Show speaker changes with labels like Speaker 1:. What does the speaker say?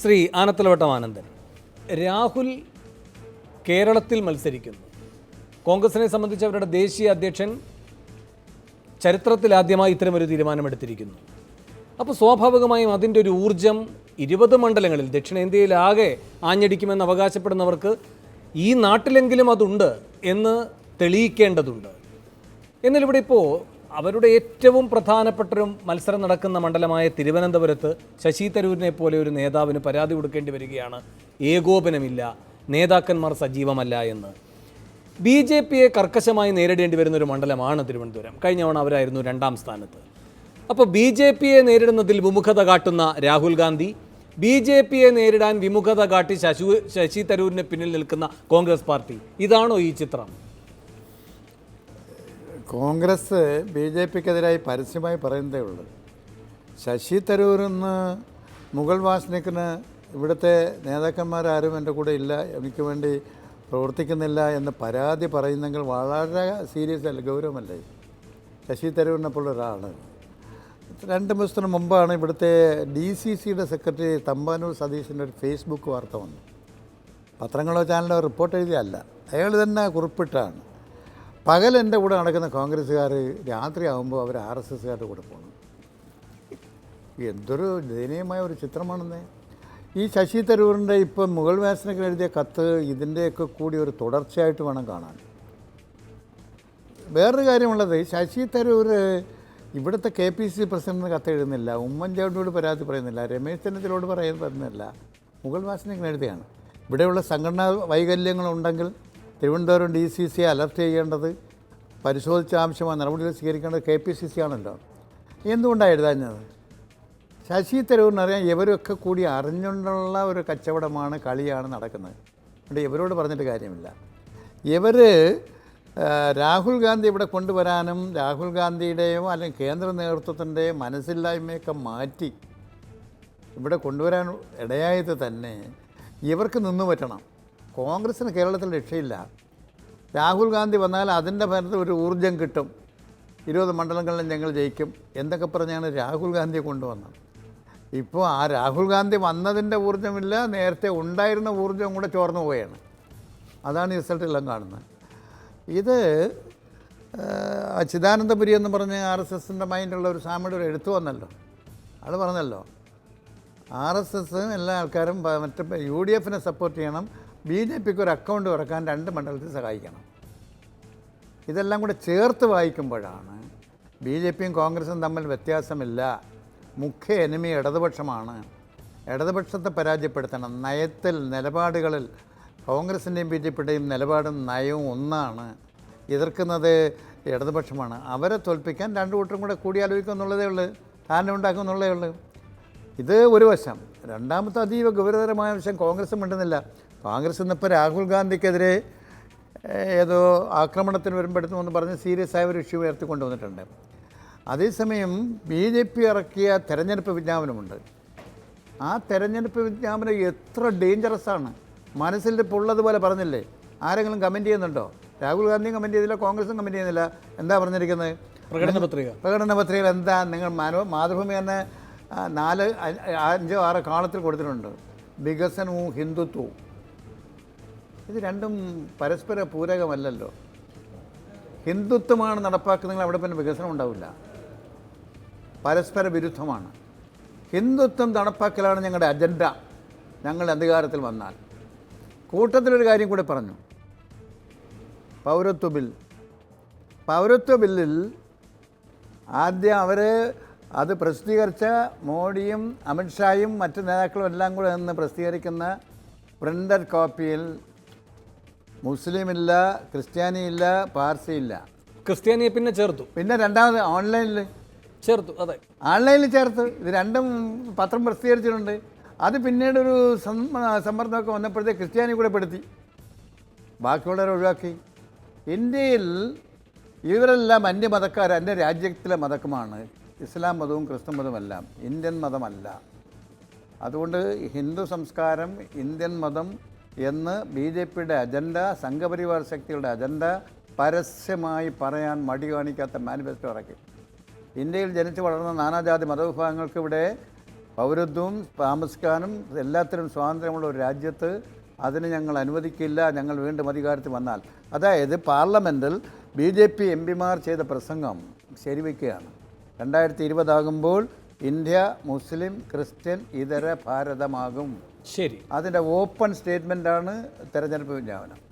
Speaker 1: ശ്രീ ആനത്തലവട്ടം ആനന്ദൻ രാഹുൽ കേരളത്തിൽ മത്സരിക്കുന്നു. കോൺഗ്രസിനെ സംബന്ധിച്ച് അവരുടെ ദേശീയ അധ്യക്ഷൻ ചരിത്രത്തിലാദ്യമായി ഇത്തരമൊരു തീരുമാനമെടുത്തിരിക്കുന്നു. അപ്പോൾ സ്വാഭാവികമായും അതിന്റെ ഒരു ഊർജം ഇരുപത് മണ്ഡലങ്ങളിൽ ദക്ഷിണേന്ത്യയിലാകെ ആഞ്ഞടിക്കുമെന്ന് അവകാശപ്പെടുന്നവർക്ക് ഈ നാട്ടിലെങ്കിലും അതുണ്ട് എന്ന് തെളിയിക്കേണ്ടതുണ്ട്. എന്നാൽ ഇവിടെ ഇപ്പോൾ അവരുടെ ഏറ്റവും പ്രധാനപ്പെട്ടൊരു മത്സരം നടക്കുന്ന മണ്ഡലമായ തിരുവനന്തപുരത്ത് ശശി തരൂരിനെ പോലെ ഒരു നേതാവിന് പരാതി കൊടുക്കേണ്ടി വരികയാണ്. ഏകോപനമില്ല. നേതാക്കന്മാർ സജീവമല്ല എന്ന്. ബി ജെ പിയെ കർക്കശമായി നേരിടേണ്ടി വരുന്ന ഒരു മണ്ഡലമാണ് തിരുവനന്തപുരം. കഴിഞ്ഞ തവണ അവരായിരുന്നു രണ്ടാം സ്ഥാനത്ത്. അപ്പോൾ ബി ജെ പിയെ നേരിടുന്നതിൽ വിമുഖത കാട്ടുന്ന രാഹുൽ ഗാന്ധി ബി ജെ പിയെ നേരിടാൻ വിമുഖത കാട്ടി ശശു ശശി തരൂരിന് പിന്നിൽ നിൽക്കുന്ന കോൺഗ്രസ് പാർട്ടി. ഇതാണോ ഈ ചിത്രം?
Speaker 2: കോൺഗ്രസ് ബി ജെ പിക്കെതിരായി പരസ്യമായി പറയുന്നതേ ഉള്ളൂ. ശശി തരൂരെന്ന് മുഗൾ വാസനിക്കിന് ഇവിടുത്തെ നേതാക്കന്മാരാരും എന്റെ കൂടെ ഇല്ല എനിക്ക് വേണ്ടി പ്രവർത്തിക്കുന്നില്ല എന്ന് പരാതി പറയുന്നെങ്കിൽ വളരെ സീരിയസ് അല്ല ഗൗരവമല്ലേ? ശശി തരൂരിനെ പോലെ ഒരാളാണ് രണ്ട് ദിവസത്തിന് മുമ്പാണ് ഇവിടുത്തെ ഡി സി സിയുടെ സെക്രട്ടറി തമ്പാനൂർ സതീശന്റെ ഒരു ഫേസ്ബുക്ക് വാർത്ത വന്നു. പത്രങ്ങളോ ചാനലോ റിപ്പോർട്ട് എഴുതിയല്ല അയാൾ തന്നെ കുറിപ്പിട്ടാണ്. പകൽ എന്റെ കൂടെ നടക്കുന്ന കോൺഗ്രസ്സുകാർ രാത്രിയാകുമ്പോൾ അവർ ആർ എസ് എസ്സുകാരുടെ കൂടെ പോകണം എന്തൊരു ദയനീയമായ ഒരു ചിത്രമാണെന്നേ. ഈ ശശി തരൂരിന്റെ ഇപ്പം മുഗൾ വാസനക്ക് എഴുതിയ കത്ത് ഇതിന്റെയൊക്കെ കൂടി ഒരു തുടർച്ചയായിട്ട് വേണം കാണാൻ. വേറൊരു കാര്യമുള്ളത് ശശി തരൂർ ഇവിടുത്തെ കെ പി സി പ്രസിഡന്റിന് കത്ത് എഴുതുന്നില്ല ഉമ്മൻചാണ്ടിയോട് പരാതി പറയുന്നില്ല രമേശ് ചെന്നിത്തലോട് പറയാൻ പറയുന്നില്ല മുഗൾ വാസനയ്ക്ക് എഴുതിയാണ്. ഇവിടെയുള്ള സംഘടനാ വൈകല്യങ്ങളുണ്ടെങ്കിൽ Thiruvananthapuram D C C alert ചെയ്യേണ്ടത് പരിശോധിച്ച ആവശ്യമായ നടപടികൾ സ്വീകരിക്കേണ്ടത് കെ പി സി സി ആണല്ലോ. എന്തുകൊണ്ടാണ് എഴുതാഞ്ഞത്? ശശി തരൂരിനറിയാം ഇവരൊക്കെ കൂടി അറിഞ്ഞുകൊണ്ടുള്ള ഒരു കച്ചവടമാണ് കളിയാണ് നടക്കുന്നത്. അതുകൊണ്ട് ഇവരോട് പറഞ്ഞിട്ട് കാര്യമില്ല. ഇവർ രാഹുൽ ഗാന്ധി ഇവിടെ കൊണ്ടുവരാനും രാഹുൽ ഗാന്ധിയുടെയോ അല്ലെങ്കിൽ കേന്ദ്ര നേതൃത്വത്തിന്റെയോ മനസ്സില്ലായ്മയൊക്കെ മാറ്റി ഇവിടെ കൊണ്ടുവരാൻ ഇടയായത് തന്നെ ഇവർക്ക് നിന്നു പറ്റണം. കോൺഗ്രസ്സിന് കേരളത്തിൽ രക്ഷയില്ല. രാഹുൽ ഗാന്ധി വന്നാൽ അതിന്റെ ഫലത്തിൽ ഒരു ഊർജം കിട്ടും. ഇരുപത് മണ്ഡലങ്ങളിലും ഞങ്ങൾ ജയിക്കും. എന്തൊക്കെ പറഞ്ഞാണ് രാഹുൽ ഗാന്ധിയെ കൊണ്ടുവന്നത്? ഇപ്പോൾ ആ രാഹുൽ ഗാന്ധി വന്നതിന്റെ ഊർജമില്ല നേരത്തെ ഉണ്ടായിരുന്ന ഊർജം കൂടെ ചോർന്നു പോവുകയാണ്. അതാണ് ഈ റിസൾട്ടെല്ലാം കാണുന്നത്. ഇത് അച്യുതാനന്ദപുരി എന്ന് പറഞ്ഞ് ആർ എസ് എസിന്റെ മൈൻഡുള്ള ഒരു സ്വാമിയുടെ ഒരു എഴുത്ത് വന്നല്ലോ. അത് പറഞ്ഞല്ലോ ആർ എസ് എസ് എല്ലാ ആൾക്കാരും മറ്റ് യു ഡി എഫിനെ സപ്പോർട്ട് ചെയ്യണം. ബി ജെ പിക്ക് ഒരു അക്കൗണ്ട് തുറക്കാൻ രണ്ട് മണ്ഡലത്തിൽ സഹായിക്കണം. ഇതെല്ലാം കൂടെ ചേർത്ത് വായിക്കുമ്പോഴാണ് ബി ജെ പിയും കോൺഗ്രസും തമ്മിൽ വ്യത്യാസമില്ല. മുഖ്യ എനിമി ഇടതുപക്ഷമാണ്. ഇടതുപക്ഷത്തെ പരാജയപ്പെടുത്തണം. നയത്തിൽ നിലപാടുകളിൽ കോൺഗ്രസിന്റെയും ബി ജെ പിയുടെയും നിലപാടും നയവും ഒന്നാണ്. എതിർക്കുന്നത് ഇടതുപക്ഷമാണ്. അവരെ തോൽപ്പിക്കാൻ രണ്ടു കൂട്ടരും കൂടെ കൂടിയാലോചിക്കും എന്നുള്ളതേ ഉള്ളൂ. ധാരണ ഉണ്ടാക്കും എന്നുള്ളതേ ഉള്ളൂ. ഇത് ഒരു വശം. രണ്ടാമത്തെ അതീവ ഗൗരവതരമായ വശം കോൺഗ്രസ് മിണ്ടുന്നില്ല കോൺഗ്രസ് ഇന്നിപ്പോൾ രാഹുൽ ഗാന്ധിക്കെതിരെ ഏതോ ആക്രമണത്തിന് വരുമ്പോഴത്തും എന്ന് പറഞ്ഞ് സീരിയസ് ആയ ഒരു ഇഷ്യൂ ഉയർത്തിക്കൊണ്ടുവന്നിട്ടുണ്ട് അതേസമയം ബി ജെ പി ഇറക്കിയ തെരഞ്ഞെടുപ്പ് വിജ്ഞാപനമുണ്ട്. ആ തെരഞ്ഞെടുപ്പ് വിജ്ഞാപനം എത്ര ഡേഞ്ചറസ് ആണ്. മനസ്സിൽ ഇപ്പോൾ ഉള്ളതുപോലെ പറഞ്ഞില്ലേ? ആരെങ്കിലും കമന്റ് ചെയ്യുന്നുണ്ടോ? രാഹുൽ ഗാന്ധിയും കമന്റ് ചെയ്തില്ല കോൺഗ്രസും കമന്റ് ചെയ്യുന്നില്ല. എന്താ പറഞ്ഞിരിക്കുന്നത്?
Speaker 1: പ്രകടന പത്രിക.
Speaker 2: പ്രകടന പത്രികയിൽ എന്താ നിങ്ങൾ മാനവ മാതൃഭൂമി തന്നെ നാല് അഞ്ചോ ആറ് കാളത്തിൽ കൊടുത്തിട്ടുണ്ട്. വികസനവും ഹിന്ദുത്വവും. ഇത് രണ്ടും പരസ്പര പൂരകമല്ലല്ലോ. ഹിന്ദുത്വമാണ് നടപ്പാക്കുന്നതെങ്കിൽ അവിടെ പിന്നെ വികസനം ഉണ്ടാവില്ല. പരസ്പര വിരുദ്ധമാണ്. ഹിന്ദുത്വം നടപ്പാക്കലാണ് ഞങ്ങളുടെ അജണ്ട. ഞങ്ങൾ അധികാരത്തിൽ വന്നാൽ. കൂട്ടത്തിലൊരു കാര്യം കൂടി പറഞ്ഞു. പൗരത്വ ബിൽ. പൗരത്വ ബില്ലിൽ ആദ്യം അവർ അത് പ്രസിദ്ധീകരിച്ച മോഡിയും അമിത്ഷായും മറ്റ് നേതാക്കളും എല്ലാം കൂടെ നിന്ന് പ്രസിദ്ധീകരിക്കുന്ന പ്രിന്റഡ് കോപ്പിയിൽ മുസ്ലിമില്ല പാർസി ഇല്ല
Speaker 1: ക്രിസ്ത്യാനിയെ പിന്നെ ചേർത്തു.
Speaker 2: പിന്നെ രണ്ടാമത് ഓൺലൈനിൽ?
Speaker 1: ചേർത്തു അതെ.
Speaker 2: ഓൺലൈനിൽ ചേർത്ത്. ഇത് രണ്ടും പത്രം പ്രസിദ്ധീകരിച്ചിട്ടുണ്ട്. അത് പിന്നീട് ഒരു സമ്മർദ്ദമൊക്കെ വന്നപ്പോഴത്തേക്ക് ക്രിസ്ത്യാനി കൂടെ പെടുത്തി. ബാക്കിയുള്ളവരെ ഒഴിവാക്കി. ഇന്ത്യയിൽ ഇവരെല്ലാം അന്യമതക്കാർ അന്യ രാജ്യത്തിലെ മതക്കമാണ് ഇസ്ലാം മതവും ക്രിസ്തു മതവുമെല്ലാം ഇന്ത്യൻ മതമല്ല. അതുകൊണ്ട് ഹിന്ദു സംസ്കാരം ഇന്ത്യൻ മതം എന്ന് ബി ജെ പിയുടെ അജണ്ട സംഘപരിവാർ ശക്തികളുടെ അജണ്ട പരസ്യമായി പറയാൻ മടി കാണിക്കാത്ത മാനിഫെസ്റ്റോ ഇറക്കി. ഇന്ത്യയിൽ ജനിച്ചു വളർന്ന നാനാജാതി മതവിഭാഗങ്ങൾക്ക് ഇവിടെ പൗരത്വവും താമസിക്കാനും എല്ലാത്തിനും സ്വാതന്ത്ര്യമുള്ള ഒരു രാജ്യത്ത് അതിന് ഞങ്ങൾ അനുവദിക്കില്ല ഞങ്ങൾ വീണ്ടും അധികാരത്തിൽ വന്നാൽ. അതായത് പാർലമെന്റിൽ ബി ജെ പി എം പിമാർ ചെയ്ത പ്രസംഗം ശരിവയ്ക്കുകയാണ് രണ്ടായിരത്തി ഇരുപതാകുമ്പോൾ ഇന്ത്യ മുസ്ലിം ക്രിസ്ത്യൻ ഇതര ഭാരതമാകും.
Speaker 1: ശരി.
Speaker 2: അതിന്റെ ഓപ്പൺ സ്റ്റേറ്റ്മെന്റാണ് തെരഞ്ഞെടുപ്പ് വിജ്ഞാപനം.